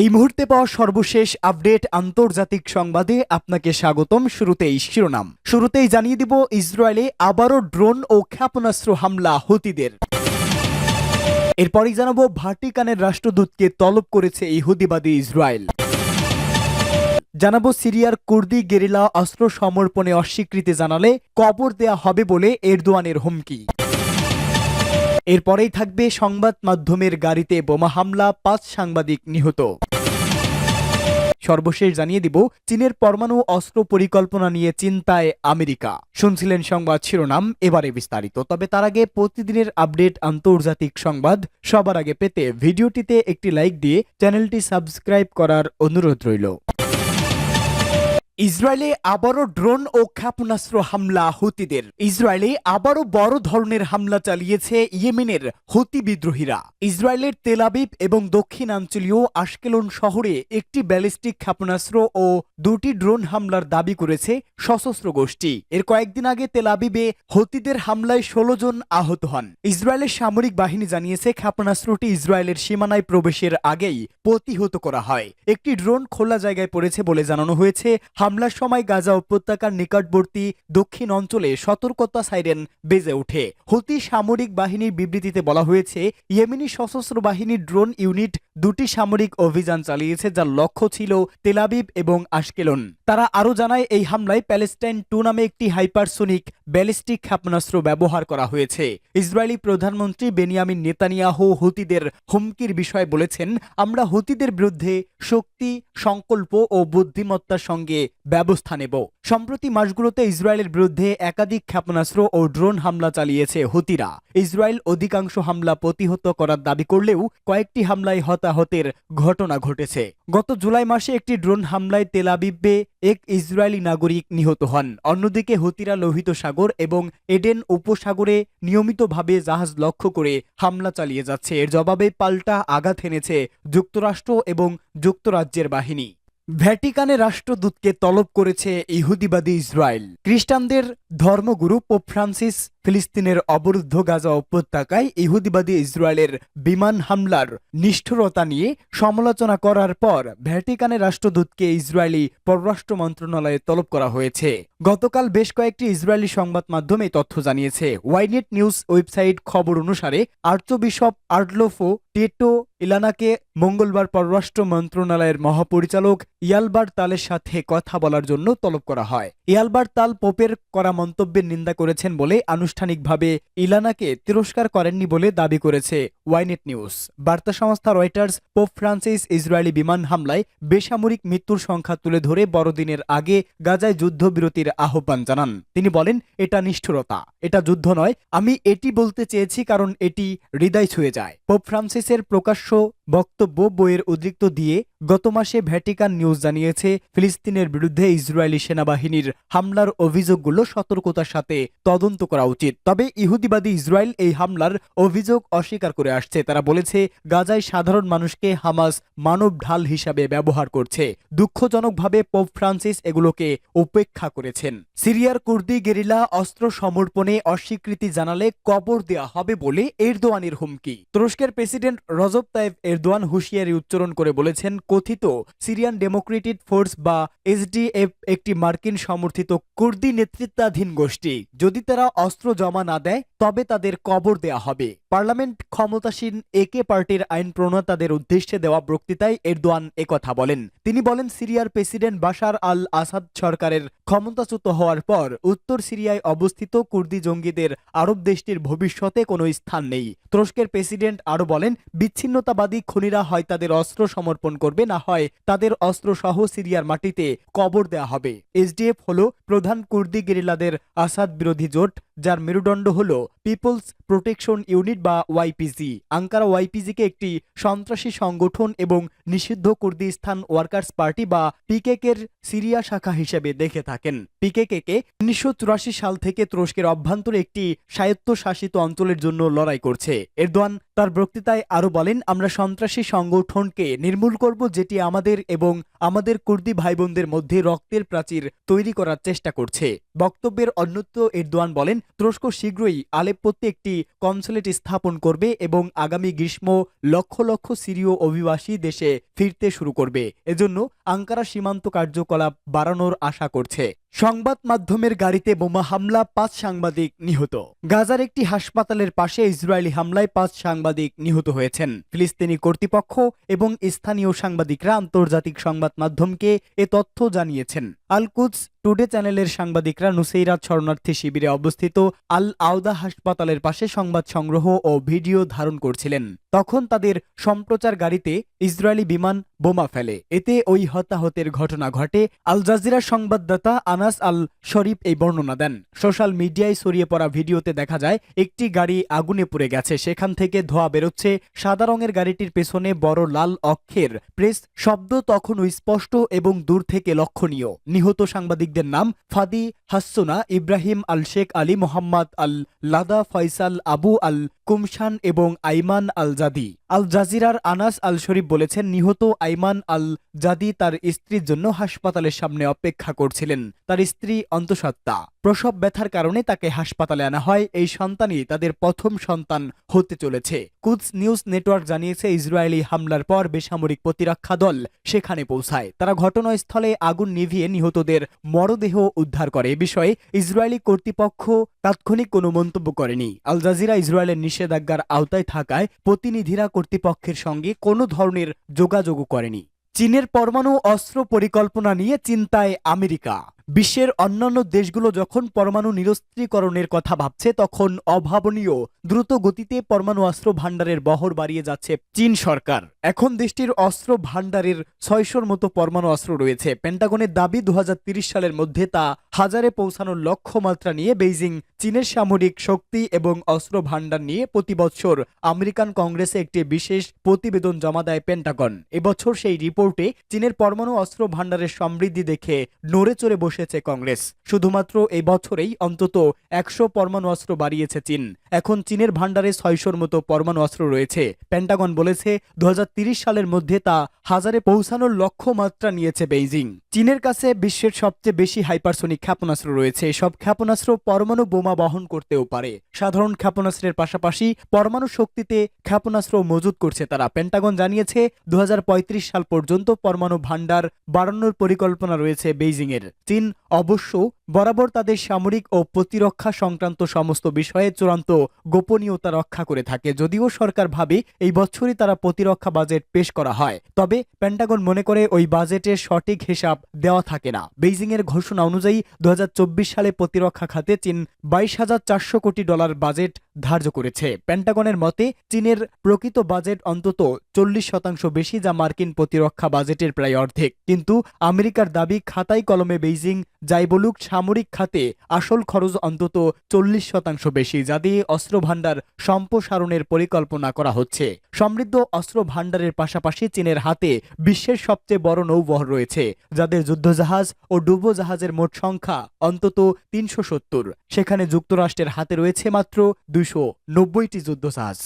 এই মুহূর্তে পাওয়া সর্বশেষ আপডেট আন্তর্জাতিক সংবাদে আপনাকে স্বাগতম। শুরুতেই শিরোনাম। শুরুতেই জানিয়ে দিব, ইসরায়েলে আবারও ড্রোন ও ক্ষেপণাস্ত্র হামলা হুতিদের। এরপরই জানাব, ভাটিকানের রাষ্ট্রদূতকে তলব করেছে ইহুদিবাদী ইসরায়েল। জানাব, সিরিয়ার কুর্দি গেরিলা অস্ত্র সমর্পণে অস্বীকৃতি জানালে কবর দেয়া হবে বলে এরদোয়ানের হুমকি। এরপরেই থাকবে সংবাদ মাধ্যমের গাড়িতে বোমা হামলা, পাঁচ সাংবাদিক নিহত। সর্বশেষ জানিয়ে দিব, চীনের পরমাণু অস্ত্র পরিকল্পনা নিয়ে চিন্তায় আমেরিকা। শুনছিলেন সংবাদ শিরোনাম, এবারে বিস্তারিত। তবে তার আগে প্রতিদিনের আপডেট আন্তর্জাতিক সংবাদ, সবার আগে পেতে ভিডিওটিতে একটি লাইক দিয়ে চ্যানেলটি সাবস্ক্রাইব করার অনুরোধ রইল। ইসরায়েলে আবারও ড্রোন ও ক্ষেপণাস্ত্র হামলা হুতিদের। ইসরায়েলে আবারও বড় ধরনের হামলা চালিয়েছে ইয়েমেনের হুতি বিদ্রোহীরা। ইসরায়েলের তেলাবিব এবং দক্ষিণাঞ্চলীয় আশকেলন শহরে একটি ব্যালিস্টিক ক্ষেপণাস্ত্র ও দুটি ড্রোন হামলার দাবি করেছে সশস্ত্র গোষ্ঠী। এর কয়েকদিন আগে তেলাবিবে হুতিদের হামলায় ষোলো জন আহত হন। ইসরায়েলের সামরিক বাহিনী জানিয়েছে, ক্ষেপণাস্ত্রটি ইসরায়েলের সীমানায় প্রবেশের আগেই প্রতিহত করা হয়। একটি ড্রোন খোলা জায়গায় পড়েছে বলে জানানো হয়েছে হামলার সময় গাজা উপত্যকার নিকটবর্তী দক্ষিণ অঞ্চলে সতর্কতা সাইরেন বেজে ওঠে। হুতি সামরিক বাহিনীর বিবৃতিতে বলা হয়েছে, ইয়েমেনি সশস্ত্র বাহিনীর ড্রোন ইউনিট দুটি সামরিক অভিযান চালিয়েছে যার লক্ষ্য ছিল তেলাবিব এবং আশকেলন। তারা আরও জানায়, এই হামলায় প্যালেস্টাইন টু নামে একটি হাইপারসোনিক ব্যালিস্টিক ক্ষেপণাস্ত্র ব্যবহার করা হয়েছে। ইসরায়েলি প্রধানমন্ত্রী বেনিয়ামিন নেতানিয়াহু হুতিদের হুমকির বিষয়ে বলেছেন, আমরা হুতিদের বিরুদ্ধে শক্তি, সংকল্প ও বুদ্ধিমত্তার সঙ্গে ব্যবস্থা নেব। সম্প্রতি মাসগুলোতে ইসরায়েলের বিরুদ্ধে একাধিক ক্ষেপণাস্ত্র ও ড্রোন হামলা চালিয়েছে হুতিরা। ইসরায়েল অধিকাংশ হামলা প্রতিহত করার দাবি করলেও কয়েকটি হামলায় হতাহতের ঘটনা ঘটেছে। গত জুলাই মাসে একটি ড্রোন হামলায় তেলাবিব্বে এক ইসরায়েলি নাগরিক নিহত হন। অন্যদিকে হুতিরা লোহিত সাগর এবং এডেন উপসাগরে নিয়মিতভাবে জাহাজ লক্ষ্য করে হামলা চালিয়ে যাচ্ছে। এর জবাবে পাল্টা আঘাত এনেছে যুক্তরাষ্ট্র এবং যুক্তরাজ্যের বাহিনী। ভ্যাটিকানে রাষ্ট্রদূতকে তলব করেছে ইহুদিবাদী ইসরায়েল। খ্রিস্টানদের ধর্মগুরু পোপ ফ্রান্সিস ফিলিস্তিনের অবরুদ্ধ গাজা উপত্যকায় ইহুদিবাদী ইসরায়েলের বিমান হামলার নিষ্ঠুরতা নিয়ে সমালোচনা করার পর ভ্যাটিকানের রাষ্ট্রদূতকে ইসরায়েলি পররাষ্ট্র মন্ত্রণালয়ে তলব করা হয়েছে। গতকাল বেশ কয়েকটি ইসরায়েলি সংবাদ মাধ্যমে তথ্য জানিয়েছে। ওয়াইনেট নিউজ ওয়েবসাইট খবর অনুসারে আর্চবিশপ আর্ডলোফো টেটো ইলানাকে মঙ্গলবার পররাষ্ট্র মন্ত্রণালয়ের মহাপরিচালক ইয়ালবার তালের সাথে কথা বলার জন্য তলব করা হয়। ইয়ালবার তাল পোপের করা মন্তব্যের নিন্দা করেছেন বলে আনুষ্ঠানিকভাবে ইলানাকে তিরস্কার করেননি বলে দাবি করেছে। Ynet news. বার্তা সংস্থা রয়টার্স, পোপ ফ্রান্সিস ইসরায়েলি বিমান হামলায় বেসামরিক মৃত্যুর সংখ্যা তুলে ধরে বড়দিনের আগে গাজায় যুদ্ধবিরতির আহ্বান জানান। তিনি বলেন, এটা নিষ্ঠুরতা। এটা যুদ্ধ নয়। আমি এটি বলতে চেয়েছি কারণ এটি হৃদয় ছুঁয়ে যায়। পোপ ফ্রান্সিসের প্রকাশ্য বক্তব্য বইয়ের উদ্রিক্ত দিয়ে গত মাসে ভ্যাটিকান নিউজ জানিয়েছে, ফিলিস্তিনের বিরুদ্ধে ইসরায়েলি সেনাবাহিনীর হামলার অভিযোগগুলো সতর্কতার সাথে তদন্ত করা উচিত। তবে ইহুদিবাদী ইসরায়েল এই হামলার অভিযোগ অস্বীকার করে আসছে। তারা বলেছে, গাজায় সাধারণ মানুষকে হামাস মানব ঢাল হিসাবে ব্যবহার করছে। দুঃখজনকভাবে পোপ ফ্রান্সিস এগুলোকে উপেক্ষা করেছেন। সিরিয়ার কুর্দি গেরিলা অস্ত্র সমর্পণে অস্বীকৃতি জানালে কবর দেয়া হবে বলে এরদোয়ানের হুমকি। তুরস্কের প্রেসিডেন্ট রজব তাইব এরদোয়ান হুঁশিয়ারি উচ্চারণ করে বলেছেন কথিত সিরিয়ান ডেমোক্রেটিক ফোর্স বা এসডিএফ একটি মার্কিন সমর্থিত কুর্দি নেতৃত্বাধীন গোষ্ঠী। যদি তারা অস্ত্র জমা না দেয়, তবে তাদের কবর দেয়া হবে। পার্লামেন্ট ক্ষমতাসীন একে পার্টির আইন প্রণেতাদের উদ্দেশ্যে দেওয়া বক্তৃতায় এরদোয়ান একথা বলেন। তিনি বলেন, সিরিয়ার প্রেসিডেন্ট বাশার আল আসাদ সরকারের ক্ষমতাচ্যুত হওয়ার পর উত্তর সিরিয়ায় অবস্থিত কুর্দি জঙ্গিদের আরব দেশটির ভবিষ্যতে কোনো স্থান নেই। তুরস্কের প্রেসিডেন্ট আরও বলেন, বিচ্ছিন্নতাবাদী খুনিরা হয় তাদের অস্ত্র সমর্পণ করবে, না হয় তাদের অস্ত্র সহ সিরিয়ার মাটিতে কবর দেয়া হবে। এসডিএফ হল প্রধান কুর্দি গেরিলাদের আসাদ বিরোধী জোট, যার মেরুদণ্ড হল পিপলস প্রোটেকশন ইউনিট বা ওয়াইপিজি আঙ্কারা ওয়াইপিজিকে একটি সন্ত্রাসী সংগঠন এবং নিষিদ্ধ কুর্দিস্তান ওয়ার্কার্স পার্টি বা পিকেকের সিরিয়া শাখা হিসেবে দেখে থাকেন। পিকেকে উনিশশো সাল থেকে তুরস্কের অভ্যন্তরে একটি স্বায়ত্তশাসিত অঞ্চলের জন্য লড়াই করছে। এরদোয়ান তার বক্তৃতায় আরও বলেন, আমরা সন্ত্রাসী সংগঠনকে নির্মূল করব যেটি আমাদের এবং আমাদের কুর্দি ভাই বোনদের মধ্যে রক্তের প্রাচীর তৈরি করার চেষ্টা করছে। বক্তব্যের অন্যত্র এরদোয়ান বলেন, তুরস্ক শীঘ্রই আলেপ্পোতে একটি কনসুলেট স্থাপন করবে এবং আগামী গ্রীষ্ম লক্ষ লক্ষ সিরীয় অভিবাসী দেশে ফিরতে শুরু করবে। এজন্য আঙ্কারা সীমান্ত কার্যকলাপ বাড়ানোর আশা করছে। সংবাদ মাধ্যমের গাড়িতে বোমা হামলা, পাঁচ সাংবাদিক নিহত। গাজার একটি হাসপাতালের পাশে ইসরায়েলি হামলায় পাঁচ সাংবাদিক নিহত হয়েছেন। ফিলিস্তিনি কর্তৃপক্ষ এবং স্থানীয় সাংবাদিকরা আন্তর্জাতিক সংবাদ মাধ্যমকে এ তথ্য জানিয়েছেন। আল কুদস টুডে চ্যানেলের সাংবাদিকরা নুসেইরাত শরণার্থী শিবিরে অবস্থিত আল আওদা হাসপাতালের পাশে সংবাদ সংগ্রহ ও ভিডিও ধারণ করছিলেন। তখন তাদের সম্প্রচার গাড়িতে ইসরায়েলি বিমান বোমা ফেলে। এতে ওই হতাহতের ঘটনা ঘটে। আল জাজিরা সংবাদদাতা আনাস আল শরীফ এই বর্ণনা দেন। সোশ্যাল মিডিয়ায় ছড়িয়ে পড়া ভিডিওতে দেখা যায়, একটি গাড়ি আগুনে পুড়ে গেছে। সেখান থেকে ধোঁয়া বেরোচ্ছে। সাদা রঙের গাড়িটির পেছনে বড় লাল অক্ষের প্রেস শব্দ তখনও স্পষ্ট এবং দূর থেকে লক্ষণীয়। নিহত সাংবাদিকদের নাম ফাদি হাসসোনা, ইব্রাহিম আল শেখ আলী, মোহাম্মদ আল লাদা, ফয়সাল আবু আল কুমশান এবং আইমান আল জাদি। আল জাজিরার আনাস আল শরীফ বলেছেন, নিহত আইমান আল জাদি তার স্ত্রীর জন্য হাসপাতালের সামনে অপেক্ষা করছিলেন। তার স্ত্রী অন্তঃসত্ত্বা। প্রসব ব্যথার কারণে তাকে হাসপাতালে আনা হয়। এই সন্তানই তাদের প্রথম সন্তান হতে চলেছে। কুদস নিউজ নেটওয়ার্ক জানিয়েছে, ইসরায়েলি হামলার পর বেসামরিক প্রতিরক্ষা দল সেখানে পৌঁছায়। তারা ঘটনাস্থলে আগুন নিভিয়ে নিহতদের মরদেহ উদ্ধার করে। এ বিষয়ে ইসরায়েলি কর্তৃপক্ষ তাৎক্ষণিক কোনো মন্তব্য করেনি। আল জাজিরা ইসরায়েলের নিষেধাজ্ঞার আওতায় থাকায় প্রতিনিধিরা কর্তৃপক্ষের সঙ্গে কোনো ধরনের যোগাযোগও করেনি। চীনের পরমাণু অস্ত্র পরিকল্পনা নিয়ে চিন্তায় আমেরিকা। বিশ্বের অন্যান্য দেশগুলো যখন পরমাণু নিরস্ত্রীকরণের কথা ভাবছে, তখন অভাবনীয় দ্রুত গতিতে পরমাণু অস্ত্র ভাণ্ডারের বহর বাড়িয়ে যাচ্ছে চীন সরকার। এখন দেশটির অস্ত্র ভাণ্ডারের ছয়শোর মতো পরমাণু অস্ত্র রয়েছে। পেন্টাগনের দাবি দু সালের মধ্যে তা হাজারে পৌঁছানোর লক্ষ্যমাত্রা নিয়ে বেইজিং চীনের সামরিক শক্তি এবং অস্ত্র ভাণ্ডার নিয়ে প্রতি বছর আমেরিকান কংগ্রেসে একটি বিশেষ প্রতিবেদন জমা দেয় পেন্টাগন। এবছর সেই রিপোর্টে চীনের পরমাণু অস্ত্র ভাণ্ডারের সমৃদ্ধি দেখে নড়ে চড়ে বসেছে কংগ্রেস। শুধুমাত্র এই বছরেই অন্তত একশো পরমাণু অস্ত্র বাড়িয়েছে চীন। এখন চীনের ভাণ্ডারে ছয়শোর মতো পরমাণু অস্ত্র রয়েছে। প্যান্টাগন বলেছে দু সালের মধ্যে তা হাজারে পৌঁছানোর লক্ষ্যমাত্রা নিয়েছে বেইজিং। চীনের কাছে বিশ্বের সবচেয়ে বেশি হাইপারসোনিক ক্ষেপণাস্ত্র রয়েছে। সব ক্ষেপণাস্ত্র পরমাণু বোমা বহন করতেও পারে। সাধারণ ক্ষেপণাস্ত্রের পাশাপাশি পরমাণু শক্তিতে ক্ষেপণাস্ত্র মজুত করছে তারা। পেন্টাগন জানিয়েছে দু হাজার পঁয়ত্রিশ সাল পর্যন্ত পরমাণু ভাণ্ডার বাড়ানোর পরিকল্পনা রয়েছে বেইজিংয়ের। চীন অবশ্য বরাবর তাদের সামরিক ও প্রতিরক্ষা সংক্রান্ত সমস্ত বিষয়ে চূড়ান্ত গোপনীয়তা রক্ষা করে থাকে। যদিও সরকার ভাবে এই বছরই তারা প্রতিরক্ষা বাজেট পেশ করা হয়, তবে পেন্টাগন মনে করে ওই বাজেটের সঠিক হিসাব দেওয়া থাকে না। বেইজিং এর ঘোষণা অনুযায়ী দু হাজার চব্বিশ সালে প্রতিরক্ষা খাতে চীন বাইশ হাজার চারশো কোটি ডলার বাজেট ধার্য করেছে। পেন্টাগনের মতে, চীনের প্রকৃত বাজেট অন্তত চল্লিশ শতাংশ বেশি যা মার্কিন প্রতিরক্ষা বাজেটের প্রায় অর্ধেক। কিন্তু আমেরিকার দাবি খাতাই কলমে বেইজিং যাই বলুক সামরিক খাতে আসল খরচ অন্তত চল্লিশ শতাংশ বেশি, যা দিয়ে অস্ত্র ভাণ্ডার সম্প্রসারণের পরিকল্পনা করা হচ্ছে। সমৃদ্ধ অস্ত্র ভাণ্ডারের পাশাপাশি চীনের হাতে বিশ্বের সবচেয়ে বড় নৌবহর রয়েছে, যাদের যুদ্ধজাহাজ ও ডুবোজাহাজের মোট সংখ্যা অন্তত তিনশো সত্তর। সেখানে যুক্তরাষ্ট্রের হাতে রয়েছে মাত্র দুইশো নব্বইটি যুদ্ধজাহাজ।